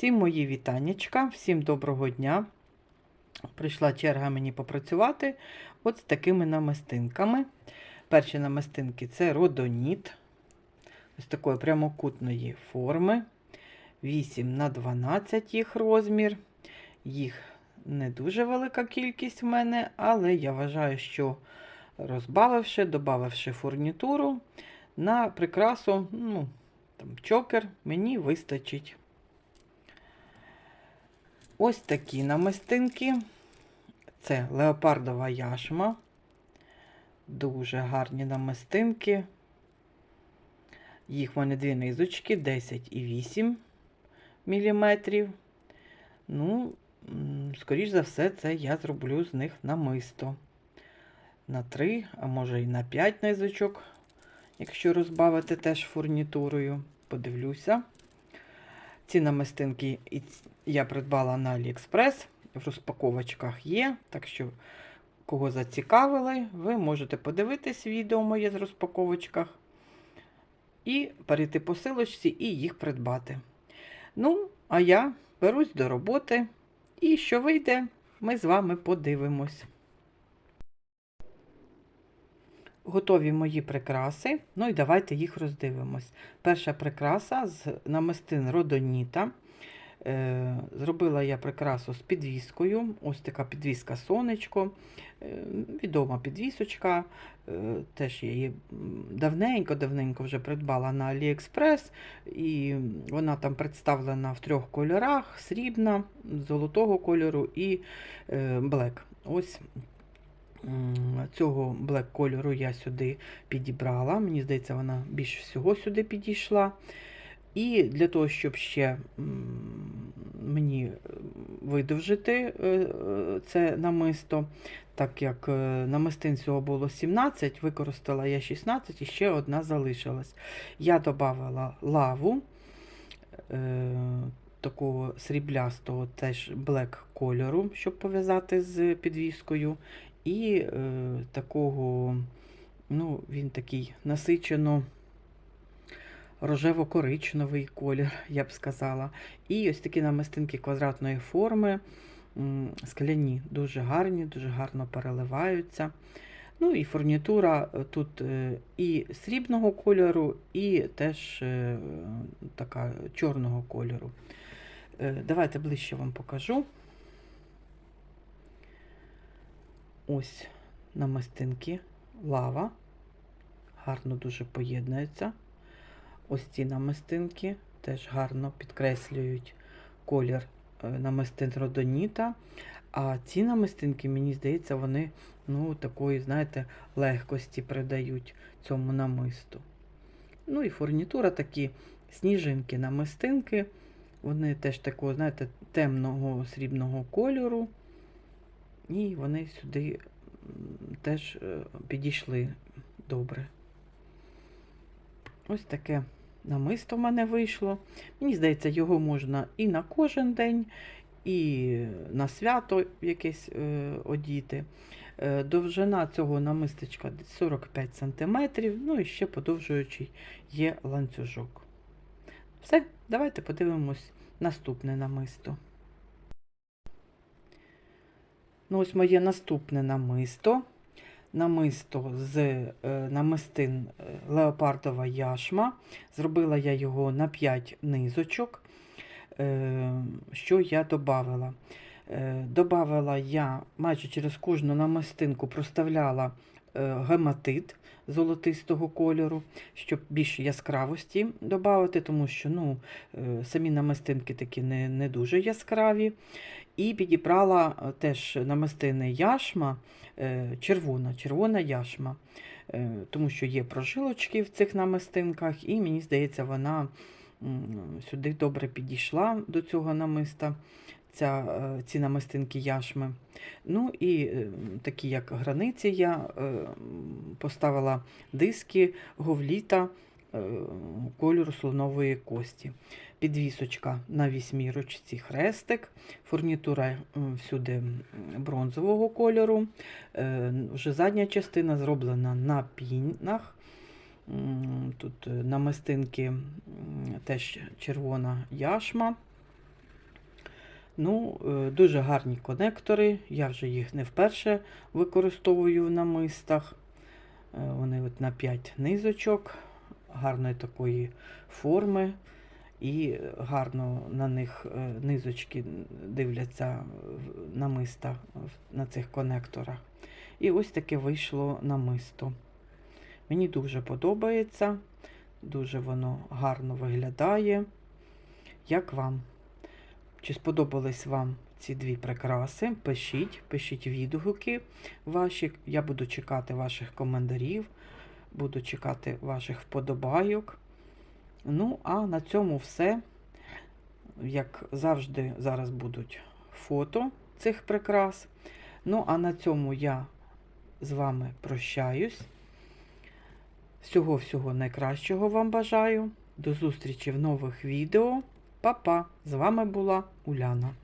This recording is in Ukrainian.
Всім мої вітаннячка, всім доброго дня. Прийшла черга мені попрацювати от з такими намистинками. Перші намистинки це родоніт, ось такої прямокутної форми. 8 на 12 їх розмір. Їх не дуже велика кількість в мене, але я вважаю, що розбавивши, додавши фурнітуру на прикрасу, ну, там, чокер, мені вистачить. Ось такі намистинки. Це леопардова яшма. Дуже гарні намистинки. Їх в мене дві низочки 10 і 8 мм. Ну, скоріш за все, це я зроблю з них намисто. На 3, а може і на 5 низочок, якщо розбавити теж фурнітурою. Подивлюся. Ці намистинки я придбала на AliExpress. В розпаковочках є. Так що, кого зацікавили, ви можете подивитись відео моє з розпаковочках і перейти по силочці і їх придбати. Ну, а я берусь до роботи. І що вийде, ми з вами подивимось. Готові мої прикраси. Ну і давайте їх роздивимось. Перша прикраса з намистин родоніта. Е, Зробила я прикрасу з підвіскою. Ось така підвіска сонечко. Е, Відома підвісочка. Е, Теж я її давненько-давненько вже придбала на AliExpress. І вона там представлена в трьох кольорах: срібна, золотого кольору і блек. Ось цього блек кольору я сюди підібрала. Мені здається, вона більше всього сюди підійшла. І для того, щоб ще мені е, видовжити е, е, це намисто, так як намистин всього було 17, використала я 16 і ще одна залишилась. Я додавала лаву такого сріблястого, теж блек кольору, щоб пов'язати з підвіскою. І е, такого, ну, він такий насичено рожево-коричневий колір, я б сказала. І ось такі намистинки квадратної форми, скляні, дуже гарні, дуже гарно переливаються. Ну і фурнітура е, тут е, і срібного кольору, і теж е, така чорного кольору. Давайте ближче вам покажу. Ось намистинки, лава. Гарно дуже поєднується. Ось ці намистинки теж гарно підкреслюють колір е, намистин родоніта. А ці намистинки, мені здається, вони ну, такої, знаєте, легкості придають цьому намисту. Ну і фурнітура такі сніжинки намистинки. Вони теж такого, знаєте, темного срібного кольору. І вони сюди теж е, підійшли добре. Ось таке намисто в мене вийшло. Мені здається, його можна і на кожен день, і на свято якесь е, одіти. Е, довжина цього намистечка 45 см, ну і ще подовжуючий є ланцюжок. Все, давайте подивимось наступне намисто. Ну, ось моє наступне намисто. Намисто з е, намистин е, леопардова яшма. Зробила я його на 5 низочок. Е, що я додавала? Добавила я майже через кожну намистинку проставляла гематит золотистого кольору, щоб більше яскравості додати, тому що ну, е, самі намистинки такі не, не дуже яскраві. І підібрала е, теж намистини яшма, е, червона, червона яшма, е, тому що є прожилочки в цих намистинках, і мені здається, вона сюди добре підійшла до цього намиста, ця, е, ці намистинки яшми. Ну і е, такі, як границі, я е, поставила диски говліта кольору слонової кості. Підвісочка на вісьмірочці хрестик, фурнітура всюди бронзового кольору. Вже задня частина зроблена на пінах. Тут намистинки теж червона яшма. Ну, е, дуже гарні конектори. Я вже їх не вперше використовую в намистах. Е, Вони от на 5 низочок, гарної такої форми. І гарно на них е, низочки дивляться намиста в- на цих конекторах. І ось таке вийшло намисто. Мені дуже подобається, дуже воно гарно виглядає. Як вам? Чи сподобались вам ці дві прикраси? Пишіть, пишіть відгуки ваші. Я буду чекати ваших коментарів, буду чекати ваших вподобайок. Ну, а на цьому все. Як завжди, зараз будуть фото цих прикрас. Ну, а на цьому я з вами прощаюсь. Всього-всього найкращого вам бажаю. До зустрічі в нових відео. Па-па! З вами була Уляна.